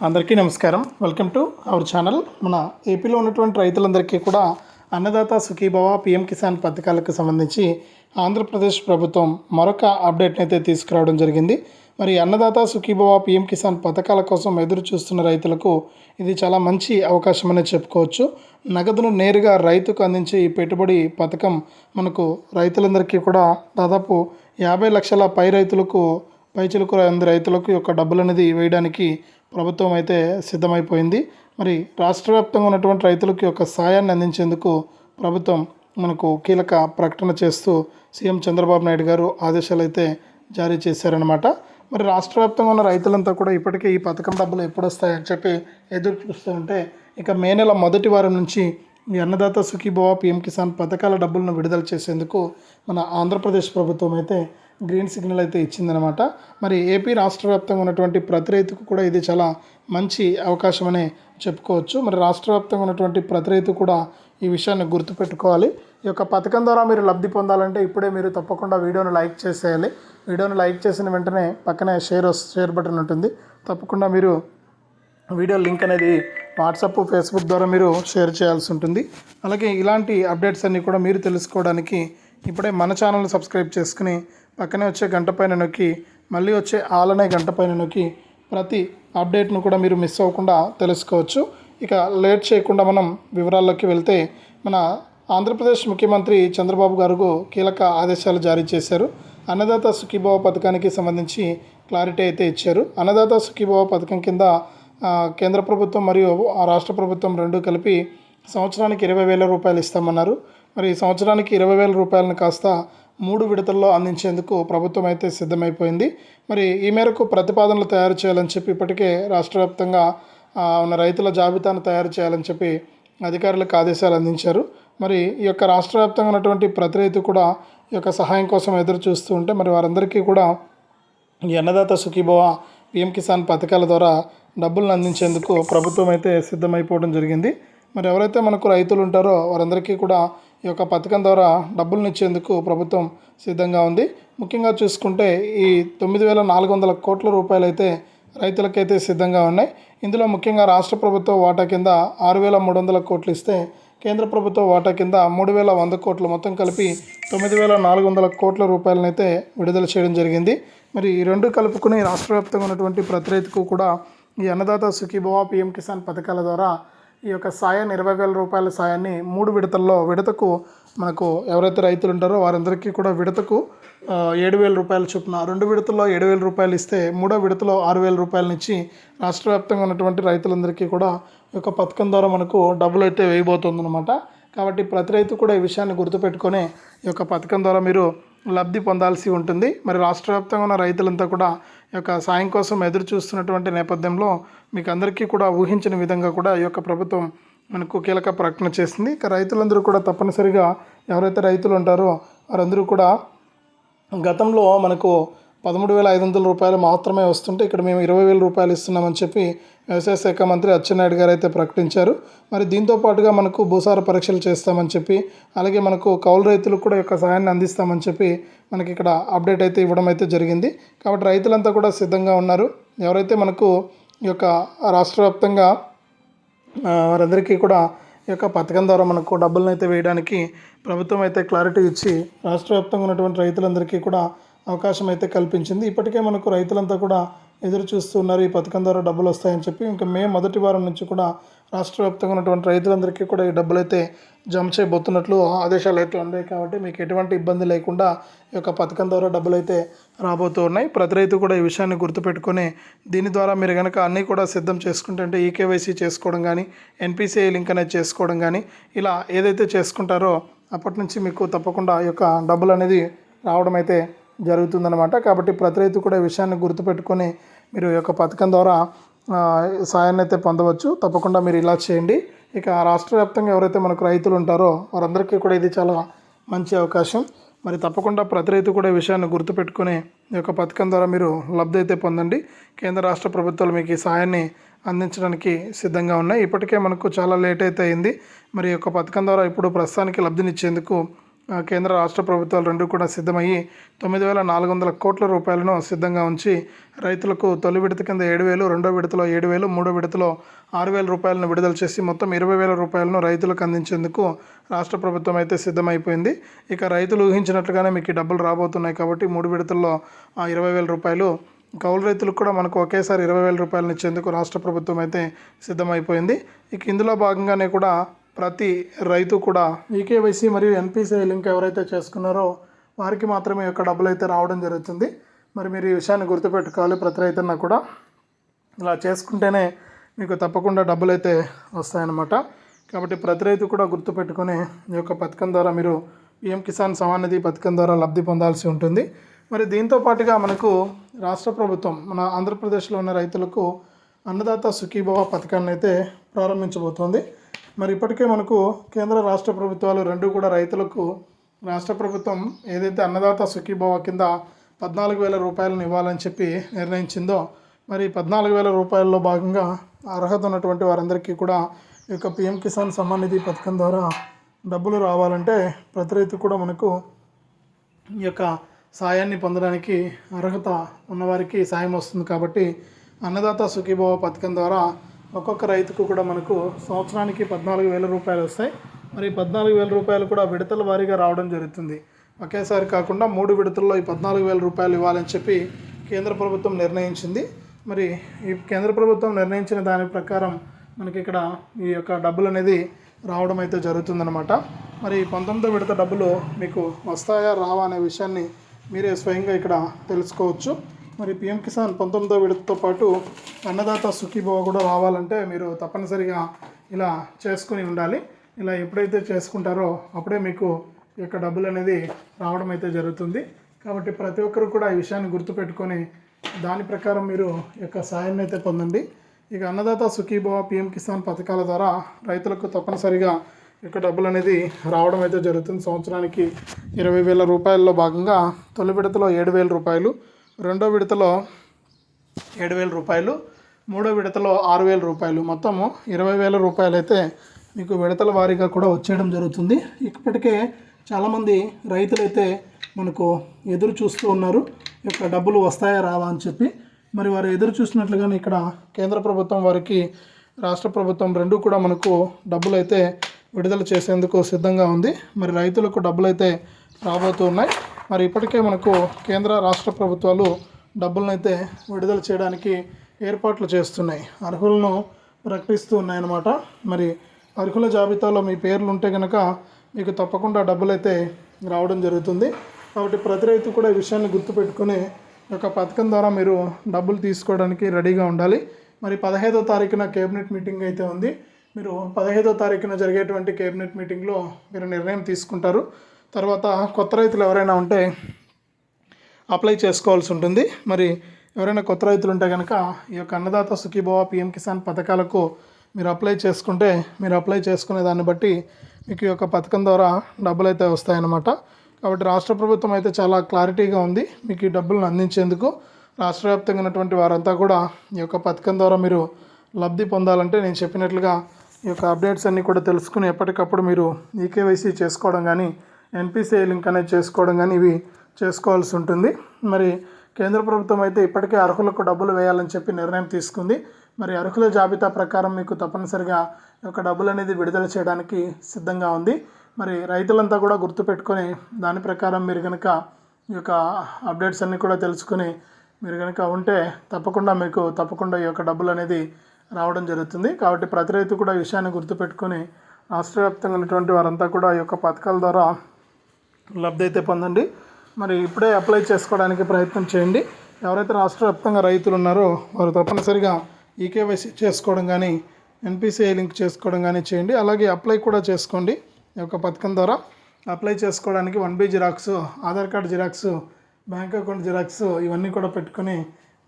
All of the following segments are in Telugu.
అందరికీ నమస్కారం. వెల్కమ్ టు అవర్ ఛానల్ మన ఏపీలో ఉన్నటువంటి రైతులందరికీ కూడా అన్నదాత సుఖీభవ పిఎం కిసాన్ పథకాలకు సంబంధించి ఆంధ్రప్రదేశ్ ప్రభుత్వం మరొక అప్డేట్ని అయితే తీసుకురావడం జరిగింది. మరి అన్నదాత సుఖీభవ పిఎం కిసాన్ పథకాల కోసం ఎదురు చూస్తున్న రైతులకు ఇది చాలా మంచి అవకాశమని చెప్పుకోవచ్చు. నగదును నేరుగా రైతుకు అందించే ఈ పెట్టుబడి పథకం మనకు రైతులందరికీ కూడా దాదాపు యాభై లక్షల పై రైతులకు పైచిలుకు అందరి రైతులకు యొక్క డబ్బులు అనేది వేయడానికి ప్రభుత్వం అయితే సిద్ధమైపోయింది. మరి రాష్ట్ర వ్యాప్తంగా ఉన్నటువంటి రైతులకు ఒక యొక్క సాయాన్ని అందించేందుకు ప్రభుత్వం మనకు కీలక ప్రకటన చేస్తూ సీఎం చంద్రబాబు నాయుడు గారు ఆదేశాలు అయితే జారీ చేశారనమాట మరి రాష్ట్ర వ్యాప్తంగా ఉన్న రైతులంతా కూడా ఇప్పటికే ఈ పథకం డబ్బులు ఎప్పుడు వస్తాయని చెప్పి ఎదురు చూస్తూ ఉంటే ఇక మే నెల మొదటి వారం నుంచి ఈ అన్నదాత సుఖీభవ పిఎం కిసాన్ పథకాల డబ్బులను విడుదల చేసేందుకు మన ఆంధ్రప్రదేశ్ ప్రభుత్వం అయితే గ్రీన్ సిగ్నల్ అయితే ఇచ్చిందనమాట మరి ఏపీ రాష్ట్ర వ్యాప్తంగా ఉన్నటువంటి ప్రతి రైతుకు కూడా ఇది చాలా మంచి అవకాశమనే చెప్పుకోవచ్చు. మరి రాష్ట్ర వ్యాప్తంగా ఉన్నటువంటి ప్రతి రైతు కూడా ఈ విషయాన్ని గుర్తుపెట్టుకోవాలి. ఈ యొక్క పథకం ద్వారా మీరు లబ్ధి పొందాలంటే ఇప్పుడే మీరు తప్పకుండా వీడియోను లైక్ చేసేయాలి. వీడియోను లైక్ చేసిన వెంటనే పక్కనే షేర్ వస్- షేర్ బటన్ ఉంటుంది. తప్పకుండా మీరు వీడియో లింక్ అనేది వాట్సాప్ ఫేస్బుక్ ద్వారా మీరు షేర్ చేయాల్సి ఉంటుంది. అలాగే ఇలాంటి అప్డేట్స్ అన్నీ కూడా మీరు తెలుసుకోవడానికి ఇప్పుడే మన ఛానల్ని సబ్స్క్రైబ్ చేసుకుని పక్కనే వచ్చే గంట పైన నొక్కి మళ్ళీ వచ్చే ఆల్ అనే గంట పైన నొక్కి ప్రతి అప్డేట్ను కూడా మీరు మిస్ అవ్వకుండా తెలుసుకోవచ్చు. ఇక లేట్ చేయకుండా మనం వివరాల్లోకి వెళ్తే మన ఆంధ్రప్రదేశ్ ముఖ్యమంత్రి చంద్రబాబు గారు కీలక ఆదేశాలు జారీ చేశారు. అన్నదాత సుఖీభావ పథకానికి సంబంధించి క్లారిటీ అయితే ఇచ్చారు. అన్నదాత సుఖీభావ పథకం కింద కేంద్ర ప్రభుత్వం మరియు రాష్ట్ర ప్రభుత్వం రెండు కలిపి సంవత్సరానికి ఇరవై వేల రూపాయలు ఇస్తామన్నారు. మరి ఈ సంవత్సరానికి ఇరవై వేల రూపాయలను కాస్త మూడు విడతల్లో అందించేందుకు ప్రభుత్వం అయితే సిద్ధమైపోయింది. మరి ఈ మేరకు ప్రతిపాదనలు తయారు చేయాలని చెప్పి ఇప్పటికే రాష్ట్ర వ్యాప్తంగా ఉన్న రైతుల జాబితాను తయారు చేయాలని చెప్పి అధికారులకు ఆదేశాలు అందించారు. మరి ఈ యొక్క రాష్ట్ర వ్యాప్తంగా ఉన్నటువంటి ప్రతి రైతు కూడా ఈ యొక్క సహాయం కోసం ఎదురు చూస్తూ ఉంటే మరి వారందరికీ కూడా ఈ అన్నదాత సుఖీభవ పిఎం కిసాన్ పథకాల ద్వారా డబ్బులను అందించేందుకు ప్రభుత్వం అయితే సిద్ధమైపోవడం జరిగింది. మరి ఎవరైతే మనకు రైతులు ఉంటారో వారందరికీ కూడా ఈ యొక్క పథకం ద్వారా డబ్బులను ఇచ్చేందుకు ప్రభుత్వం సిద్ధంగా ఉంది. ముఖ్యంగా చూసుకుంటే ఈ తొమ్మిది వేల నాలుగు వందల కోట్ల రూపాయలు అయితే రైతులకైతే సిద్ధంగా ఉన్నాయి. ఇందులో ముఖ్యంగా రాష్ట్ర ప్రభుత్వ వాటా కింద ఆరు వేల మూడు వందల కోట్లు ఇస్తే కేంద్ర ప్రభుత్వ వాటా కింద మూడు వేల వంద కోట్లు మొత్తం కలిపి తొమ్మిది వేల నాలుగు వందల కోట్ల రూపాయలనైతే విడుదల చేయడం జరిగింది. మరి ఈ రెండు కలుపుకుని రాష్ట్ర వ్యాప్తంగా ఉన్నటువంటి ప్రతి రైతుకు కూడా ఈ అన్నదాత సుఖీభవ పిఎం కిసాన్ పథకాల ద్వారా ఈ యొక్క సాయాన్ని ఇరవై వేల రూపాయల సాయాన్ని మూడు విడతల్లో విడతకు మనకు ఎవరైతే రైతులు ఉంటారో వారందరికీ కూడా విడతకు ఏడు వేల రూపాయలు చొప్పున రెండు విడతల్లో ఏడు వేల రూపాయలు ఇస్తే మూడో విడతలో ఆరు వేల రూపాయలు ఇచ్చి రాష్ట్ర వ్యాప్తంగా ఉన్నటువంటి రైతులందరికీ కూడా ఈ యొక్క పథకం ద్వారా మనకు డబ్బులు అయితే వేయబోతుందన్నమాట. కాబట్టి ప్రతి రైతు కూడా ఈ విషయాన్ని గుర్తుపెట్టుకొని ఈ యొక్క పథకం ద్వారా మీరు లబ్ధి పొందాల్సి ఉంటుంది. మరి రాష్ట్ర వ్యాప్తంగా ఉన్న రైతులంతా కూడా యొక్క సాయం కోసం ఎదురు చూస్తున్నటువంటి నేపథ్యంలో మీకు అందరికీ కూడా ఊహించిన విధంగా కూడా ఈ యొక్క ప్రభుత్వం మనకు కీలక ప్రకటన చేసింది. ఇక రైతులందరూ కూడా తప్పనిసరిగా ఎవరైతే రైతులు ఉంటారో వారందరూ కూడా గతంలో మనకు పదమూడు వేల ఐదు వందల రూపాయలు మాత్రమే వస్తుంటే ఇక్కడ మేము ఇరవై వేల రూపాయలు ఇస్తున్నామని చెప్పి వ్యవసాయ శాఖ మంత్రి అచ్చెన్నాయుడు గారు అయితే ప్రకటించారు. మరి దీంతో పాటుగా మనకు భూసార పరీక్షలు చేస్తామని చెప్పి అలాగే మనకు కౌలు రైతులకు కూడా యొక్క సహాయాన్ని అందిస్తామని చెప్పి మనకి ఇక్కడ అప్డేట్ అయితే ఇవ్వడం అయితే జరిగింది. కాబట్టి రైతులంతా కూడా సిద్ధంగా ఉన్నారు. ఎవరైతే మనకు ఈ యొక్క రాష్ట్ర వ్యాప్తంగా వారందరికీ కూడా ఈ యొక్క పథకం ద్వారా మనకు డబ్బులను అయితే వేయడానికి ప్రభుత్వం అయితే క్లారిటీ ఇచ్చి రాష్ట్ర వ్యాప్తంగా ఉన్నటువంటి రైతులందరికీ కూడా అవకాశం అయితే కల్పించింది. ఇప్పటికే మనకు రైతులంతా కూడా ఎదురు చూస్తున్నారు ఈ పథకం ద్వారా డబ్బులు వస్తాయని చెప్పి. ఇంకా మే మొదటి వారం నుంచి కూడా రాష్ట్ర వ్యాప్తంగా ఉన్నటువంటి రైతులందరికీ కూడా ఈ డబ్బులు అయితే జమ చేయబోతున్నట్లు ఆదేశాలు అయితే ఉన్నాయి కాబట్టి మీకు ఎటువంటి ఇబ్బంది లేకుండా ఈ యొక్క పథకం ద్వారా డబ్బులు అయితే రాబోతూ ఉన్నాయి. ప్రతి రైతు కూడా ఈ విషయాన్ని గుర్తుపెట్టుకొని దీని ద్వారా మీరు కనుక అన్నీ కూడా సిద్ధం చేసుకుంటే అంటే ఈకేవైసీ చేసుకోవడం కానీ ఎన్పిసిఐ లింక్ అనేది చేసుకోవడం కానీ ఇలా ఏదైతే చేసుకుంటారో అప్పటి నుంచి మీకు తప్పకుండా ఈ యొక్క డబ్బులు అనేది రావడం అయితే జరుగుతుందన్నమాట. కాబట్టి ప్రతి రైతు కూడా విషయాన్ని గుర్తుపెట్టుకొని మీరు ఈ యొక్క పథకం ద్వారా సాయాన్ని అయితే పొందవచ్చు. తప్పకుండా మీరు ఇలా చేయండి. ఇక రాష్ట్ర వ్యాప్తంగా ఎవరైతే మనకు రైతులు ఉంటారో వారందరికీ కూడా ఇది చాలా మంచి అవకాశం. మరి తప్పకుండా ప్రతి రైతు కూడా ఈ విషయాన్ని గుర్తుపెట్టుకుని ఈ యొక్క పథకం ద్వారా మీరు లబ్ధి అయితే పొందండి. కేంద్ర రాష్ట్ర ప్రభుత్వాలు మీకు ఈ సాయాన్ని అందించడానికి సిద్ధంగా ఉన్నాయి. ఇప్పటికే మనకు చాలా లేట్ అయితే అయింది. మరి ఈ యొక్క పథకం ద్వారా ఇప్పుడు ప్రస్తుతానికి లబ్ధినిచ్చేందుకు కేంద్ర రాష్ట్ర ప్రభుత్వాలు రెండు కూడా సిద్ధమయ్యి తొమ్మిది వేల నాలుగు వందల కోట్ల రూపాయలను సిద్ధంగా ఉంచి రైతులకు తొలి విడత కింద ఏడు వేలు రెండో విడతలో ఏడు వేలు మూడో విడతలో ఆరు వేల రూపాయలను విడుదల చేసి మొత్తం ఇరవై వేల రూపాయలను రైతులకు అందించేందుకు రాష్ట్ర ప్రభుత్వం అయితే సిద్ధమైపోయింది. ఇక రైతులు ఊహించినట్లుగానే మీకు డబ్బులు రాబోతున్నాయి కాబట్టి మూడు విడతల్లో ఆ ఇరవై వేల రూపాయలు కౌలు రైతులకు కూడా మనకు ఒకేసారి ఇరవై వేల రూపాయలను ఇచ్చేందుకు రాష్ట్ర ప్రభుత్వం అయితే సిద్ధమైపోయింది. ఇక ఇందులో భాగంగానే కూడా ప్రతి రైతు కూడా ఈకేవైసీ మరియు ఎన్పిసిఐ లింక్ ఎవరైతే చేసుకున్నారో వారికి మాత్రమే యొక్క డబ్బులు అయితే రావడం జరుగుతుంది. మరి మీరు ఈ విషయాన్ని గుర్తుపెట్టుకోవాలి. ప్రతి రైతున్నా కూడా ఇలా చేసుకుంటేనే మీకు తప్పకుండా డబ్బులు అయితే వస్తాయన్నమాట. కాబట్టి ప్రతి రైతు కూడా గుర్తుపెట్టుకుని ఈ యొక్క పథకం ద్వారా మీరు పిఎం కిసాన్ సమాన్ నిధి పథకం ద్వారా లబ్ధి పొందాల్సి ఉంటుంది. మరి దీంతో పాటుగా మనకు రాష్ట్ర ప్రభుత్వం మన ఆంధ్రప్రదేశ్లో ఉన్న రైతులకు అన్నదాత సుఖీభవ పథకాన్ని అయితే ప్రారంభించబోతోంది. మరి ఇప్పటికే మనకు కేంద్ర రాష్ట్ర ప్రభుత్వాలు రెండు కూడా రైతులకు రాష్ట్ర ప్రభుత్వం ఏదైతే అన్నదాత సుఖీభవ కింద పద్నాలుగు వేల రూపాయలను ఇవ్వాలని చెప్పి నిర్ణయించిందో మరి పద్నాలుగు వేల రూపాయల్లో భాగంగా అర్హత ఉన్నటువంటి వారందరికీ కూడా ఈ యొక్క పిఎం కిసాన్ సమ్మాన్ నిధి పథకం ద్వారా డబ్బులు రావాలంటే ప్రతి రైతు కూడా మనకు ఈ యొక్క సాయాన్ని పొందడానికి అర్హత ఉన్నవారికి సాయం వస్తుంది కాబట్టి అన్నదాత సుఖీభవ పథకం ద్వారా ఒక్కొక్క రైతుకు కూడా మనకు సంవత్సరానికి పద్నాలుగు వేల రూపాయలు వస్తాయి. మరి పద్నాలుగు వేల రూపాయలు కూడా విడతల వారీగా రావడం జరుగుతుంది. ఒకేసారి కాకుండా మూడు విడతల్లో ఈ పద్నాలుగు వేల రూపాయలు ఇవ్వాలని చెప్పి కేంద్ర ప్రభుత్వం నిర్ణయించింది. మరి ఈ కేంద్ర ప్రభుత్వం నిర్ణయించిన దాని ప్రకారం మనకి ఇక్కడ ఈ యొక్క డబ్బులు అనేది రావడం అయితే జరుగుతుందన్నమాట. మరి పంతొమ్మిదో విడత డబ్బులు మీకు వస్తాయా రావా అనే విషయాన్ని మీరే స్వయంగా ఇక్కడ తెలుసుకోవచ్చు. మరి పిఎం కిసాన్ పంతొమ్మిదో విడతతో పాటు అన్నదాత సుఖీభవ కూడా రావాలంటే మీరు తప్పనిసరిగా ఇలా చేసుకుని ఉండాలి. ఇలా ఎప్పుడైతే చేసుకుంటారో అప్పుడే మీకు యొక్క డబ్బులు అనేది రావడం అయితే జరుగుతుంది. కాబట్టి ప్రతి ఒక్కరు కూడా ఈ విషయాన్ని గుర్తుపెట్టుకొని దాని ప్రకారం మీరు యొక్క సాయాన్ని అయితే పొందండి. ఇక అన్నదాత సుఖీభవ పిఎం కిసాన్ పథకాల ద్వారా రైతులకు తప్పనిసరిగా యొక్క డబ్బులు అనేది రావడం అయితే జరుగుతుంది. సంవత్సరానికి ఇరవై వేల రూపాయల్లో భాగంగా తొలి విడతలో ఏడు వేల రూపాయలు రెండో విడతలో ఏడు వేల రూపాయలు మూడో విడతలో ఆరు వేల రూపాయలు. మొత్తము ఇరవై వేల రూపాయలు అయితే మీకు విడతల వారీగా కూడా వచ్చేయడం జరుగుతుంది. ఇప్పటికే చాలామంది రైతులైతే మనకు ఎదురు చూస్తూ ఉన్నారు. యొక్క డబ్బులు వస్తాయా రావా అని చెప్పి. మరి వారు ఎదురు చూసినట్లుగానే ఇక్కడ కేంద్ర ప్రభుత్వం వారికి రాష్ట్ర ప్రభుత్వం రెండు కూడా మనకు డబ్బులు అయితే విడుదల చేసేందుకు సిద్ధంగా ఉంది. మరి రైతులకు డబ్బులు అయితే రాబోతూ ఉన్నాయి. మరి ఇప్పటికే మనకు కేంద్ర రాష్ట్ర ప్రభుత్వాలు డబ్బులను అయితే విడుదల చేయడానికి ఏర్పాట్లు చేస్తున్నాయి. అర్హులను ప్రకటిస్తూ ఉన్నాయన్నమాట. మరి అర్హుల జాబితాలో మీ పేర్లు ఉంటే కనుక మీకు తప్పకుండా డబ్బులు అయితే రావడం జరుగుతుంది. కాబట్టి ప్రతి రైతు కూడా ఈ విషయాన్ని గుర్తుపెట్టుకుని ఒక యొక్క పథకం ద్వారా మీరు డబ్బులు తీసుకోవడానికి రెడీగా ఉండాలి. మరి పదహైదో తారీఖున కేబినెట్ మీటింగ్ అయితే ఉంది. మీరు పదహైదో తారీఖున జరిగేటువంటి కేబినెట్ మీటింగ్లో మీరు నిర్ణయం తీసుకుంటారు. తర్వాత కొత్త రైతులు ఎవరైనా ఉంటే అప్లై చేసుకోవాల్సి ఉంటుంది. మరి ఎవరైనా కొత్త రైతులు ఉంటే కనుక ఈ యొక్క అన్నదాత సుఖీభవ పిఎం కిసాన్ పథకాలకు మీరు అప్లై చేసుకుంటే మీరు అప్లై చేసుకునే దాన్ని బట్టి మీకు ఈ యొక్క పథకం ద్వారా డబ్బులు అయితే వస్తాయన్నమాట. కాబట్టి రాష్ట్ర ప్రభుత్వం అయితే చాలా క్లారిటీగా ఉంది. మీకు ఈ డబ్బులను అందించేందుకు రాష్ట్ర వ్యాప్తంగా ఉన్నటువంటి వారంతా కూడా ఈ యొక్క పథకం ద్వారా మీరు లబ్ధి పొందాలంటే నేను చెప్పినట్లుగా ఈ యొక్క అప్డేట్స్ అన్నీ కూడా తెలుసుకుని ఎప్పటికప్పుడు మీరు ఈకేవైసీ చేసుకోవడం కానీ ఎన్పిసిఐ లింక్ అనేది చేసుకోవడం కానీ ఇవి చేసుకోవాల్సి ఉంటుంది. మరి కేంద్ర ప్రభుత్వం అయితే ఇప్పటికే అర్హులకు డబ్బులు వేయాలని చెప్పి నిర్ణయం తీసుకుంది. మరి అర్హుల జాబితా ప్రకారం మీకు తప్పనిసరిగా యొక్క డబ్బులు అనేది విడుదల చేయడానికి సిద్ధంగా ఉంది. మరి రైతులంతా కూడా గుర్తుపెట్టుకొని దాని ప్రకారం మీరు కనుక ఈ యొక్క అప్డేట్స్ అన్నీ కూడా తెలుసుకుని మీరు కనుక ఉంటే తప్పకుండా మీకు తప్పకుండా ఈ యొక్క డబ్బులు అనేది రావడం జరుగుతుంది. కాబట్టి ప్రతి రైతు కూడా ఈ విషయాన్ని గుర్తుపెట్టుకొని రాష్ట్ర వ్యాప్తంగా ఉన్నటువంటి వారంతా కూడా ఈ యొక్క పథకాల ద్వారా లబ్ధి అయితే పొందండి. మరి ఇప్పుడే అప్లై చేసుకోవడానికి ప్రయత్నం చేయండి. ఎవరైతే రాష్ట్ర వ్యాప్తంగా రైతులు ఉన్నారో వారు తప్పనిసరిగా ఈకేవైసీ చేసుకోవడం కానీ ఎన్పిసిఐ లింక్ చేసుకోవడం కానీ చేయండి. అలాగే అప్లై కూడా చేసుకోండి. ఈ యొక్క పథకం ద్వారా అప్లై చేసుకోవడానికి one B xerox Aadhaar card xerox bank account xerox ఇవన్నీ కూడా పెట్టుకొని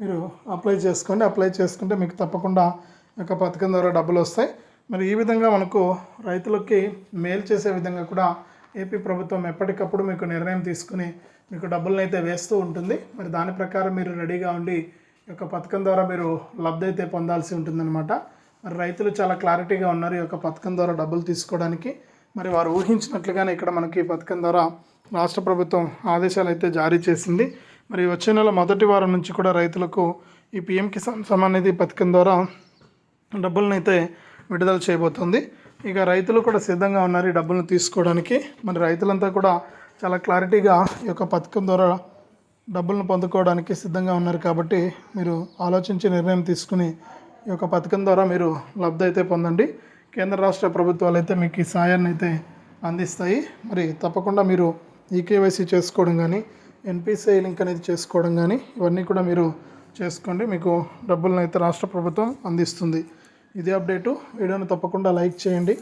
మీరు అప్లై చేసుకోండి. అప్లై చేసుకుంటే మీకు తప్పకుండా యొక్క పథకం ద్వారా డబ్బులు వస్తాయి. మరి ఈ విధంగా మనకు రైతులకి మేలు చేసే విధంగా కూడా ఏపీ ప్రభుత్వం ఎప్పటికప్పుడు మీకు నిర్ణయం తీసుకుని మీకు డబ్బులను అయితే వేస్తూ ఉంటుంది. మరి దాని ప్రకారం మీరు రెడీగా ఉండి ఈ యొక్క పథకం ద్వారా మీరు లబ్ధి అయితే పొందాల్సి ఉంటుందన్నమాట. మరి రైతులు చాలా క్లారిటీగా ఉన్నారు ఈ యొక్క పథకం ద్వారా డబ్బులు తీసుకోవడానికి. మరి వారు ఊహించినట్లుగానే ఇక్కడ మనకి ఈ పథకం ద్వారా రాష్ట్ర ప్రభుత్వం ఆదేశాలు అయితే జారీ చేసింది. మరి వచ్చే నెల మొదటి వారం నుంచి కూడా రైతులకు ఈ పిఎం కిసాన్ సమాన్ నిధి పథకం ద్వారా డబ్బులను అయితే విడుదల చేయబోతోంది. ఇక రైతులు కూడా సిద్ధంగా ఉన్నారు ఈ డబ్బులను తీసుకోవడానికి. మరి రైతులంతా కూడా చాలా క్లారిటీగా ఈ యొక్క పథకం ద్వారా డబ్బులను పొందుకోవడానికి సిద్ధంగా ఉన్నారు కాబట్టి మీరు ఆలోచించి నిర్ణయం తీసుకుని ఈ యొక్క పథకం ద్వారా మీరు లబ్ధి అయితే పొందండి. కేంద్ర రాష్ట్ర ప్రభుత్వాలు అయితే మీకు ఈ సాయాన్ని అయితే అందిస్తాయి. మరి తప్పకుండా మీరు ఈకేవైసీ చేసుకోవడం కానీ ఎన్పిసిఐ లింక్ అనేది చేసుకోవడం కానీ ఇవన్నీ కూడా మీరు చేసుకోండి. మీకు డబ్బులను అయితే రాష్ట్ర ప్రభుత్వం అందిస్తుంది. ఇదే అప్డేటు. వీడియోని తప్పకుండా లైక్ చేయండి.